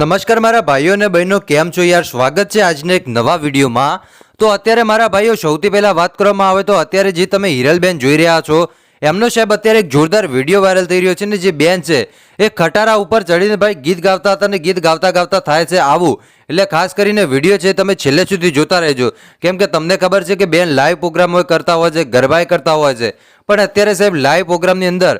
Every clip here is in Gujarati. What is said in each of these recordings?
નમસ્કાર મારા ભાઈઓ અને બહેનો, કેમ છો યાર? સ્વાગત છે આજના એક નવા વિડીયોમાં. તો અત્યારે મારા ભાઈઓ, સૌથી પહેલા વાત કરવામાં આવે તો અત્યારે જે તમે હિરલબેન જોઈ રહ્યા છો, એમનો સાહેબ અત્યારે એક જોરદાર વીડિયો વાયરલ થઈ રહ્યો છે ને જે બેન છે, એ ખટારા ઉપર ચડીને ભાઈ ગીત ગાતા હતા અને ગીત ગાતા ગાતા થાય છે આવું. એટલે ખાસ કરીને વીડિયો છે તમે છેલ્લે સુધી જોતા રહેજો. કેમ કે તમને ખબર છે કે બેન લાઈવ પ્રોગ્રામ હોય, કરતા હોય છે ગરબાઈ કરતા હોય છે. પણ અત્યારે સાહેબ લાઈવ પ્રોગ્રામની અંદર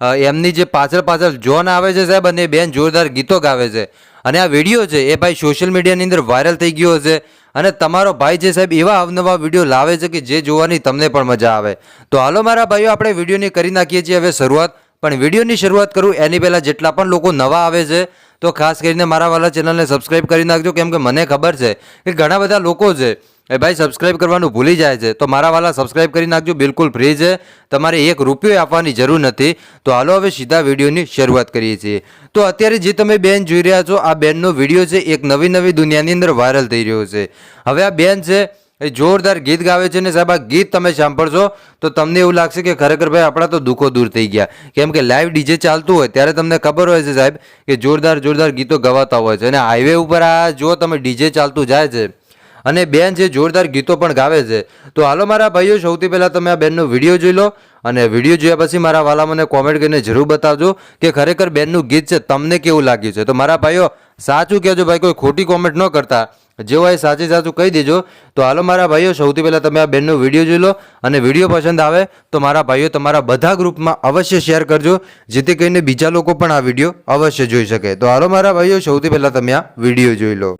એમની જે પાછળ પાછળ જોન આવે છે સાહેબ અને એ બેન જોરદાર ગીતો ગાવે છે. અને આ વીડિયો છે, એ ભાઈ સોશિયલ મીડિયાની અંદર વાયરલ થઈ ગયો છે અને તમારો ભાઈ છે સાહેબ એવા અવનવા વીડિયો લાવે છે કે જે જોવાની તમને પણ મજા આવે. તો હાલો મારા ભાઈઓ, આપણે વિડીયોની કરી નાખીએ છીએ હવે શરૂઆત. પણ વિડીયોની શરૂઆત કરું, એની પહેલાં જેટલા પણ લોકો નવા આવે છે, તો ખાસ કરીને મારા વાલા ચેનલને સબસ્ક્રાઈબ કરી નાખજો, કેમ કે મને ખબર છે કે ઘણા બધા લોકો છે એ ભાઈ સબસ્ક્રાઇબ કરવાનું ભૂલી જાય છે. તો મારા વાલા સબસ્ક્રાઇબ કરી નાખજો. બિલકુલ ફ્રી છે. તમારે એક રૂપિયો આપવાની જરૂર નથી. તો હાલો હવે સીધા વિડીયોની શરૂઆત કરીએ છીએ. તો અત્યારે જે તમે બેન જોઈ રહ્યા છો, આ બેનનો વીડિયો છે, એક નવી નવી દુનિયાની અંદર વાયરલ થઈ રહ્યો છે. હવે આ બેન છે, એ જોરદાર ગીત ગાવે છે ને સાહેબ, આ ગીત તમે સાંભળશો, તો તમને એવું લાગશે કે ખરેખર ભાઈ, આપણા તો દુઃખો દૂર થઈ ગયા. કેમ કે લાઈવ ડીજે ચાલતું હોય, ત્યારે તમને ખબર હોય છે સાહેબ, કે જોરદાર જોરદાર ગીતો ગવાતા હોય છે. અને હાઈવે ઉપર આ, જો તમે ડીજે ચાલતું જાય છે અને બેન જે જોરદાર ગીતો પણ ગાવે છે. તો હાલો મારા ભાઈઓ, સૌથી પહેલાં તમે આ બેનનો વીડિયો જોઈ લો અને વીડિયો જોયા પછી મારા વાલા મને કોમેન્ટ કરીને જરૂર બતાવજો કે ખરેખર બેનનું ગીત છે, તમને કેવું લાગ્યું છે? તો મારા ભાઈઓ, સાચું કહેજો ભાઈ, કોઈ ખોટી કોમેન્ટ ન કરતા. જે હોય સાચી સાચું કહી દેજો. તો હાલો મારા ભાઈઓ, સૌથી પહેલાં તમે આ બેનનો વીડિયો જોઈ લો અને વીડિયો પસંદ આવે તો મારા ભાઈઓ તમારા બધા ગ્રુપમાં અવશ્ય શેર કરજો, જેથી કરીને બીજા લોકો પણ આ વીડિયો અવશ્ય જોઈ શકે. તો હાલો મારા ભાઈઓ, સૌથી પહેલાં તમે આ વીડિયો જોઈ લો.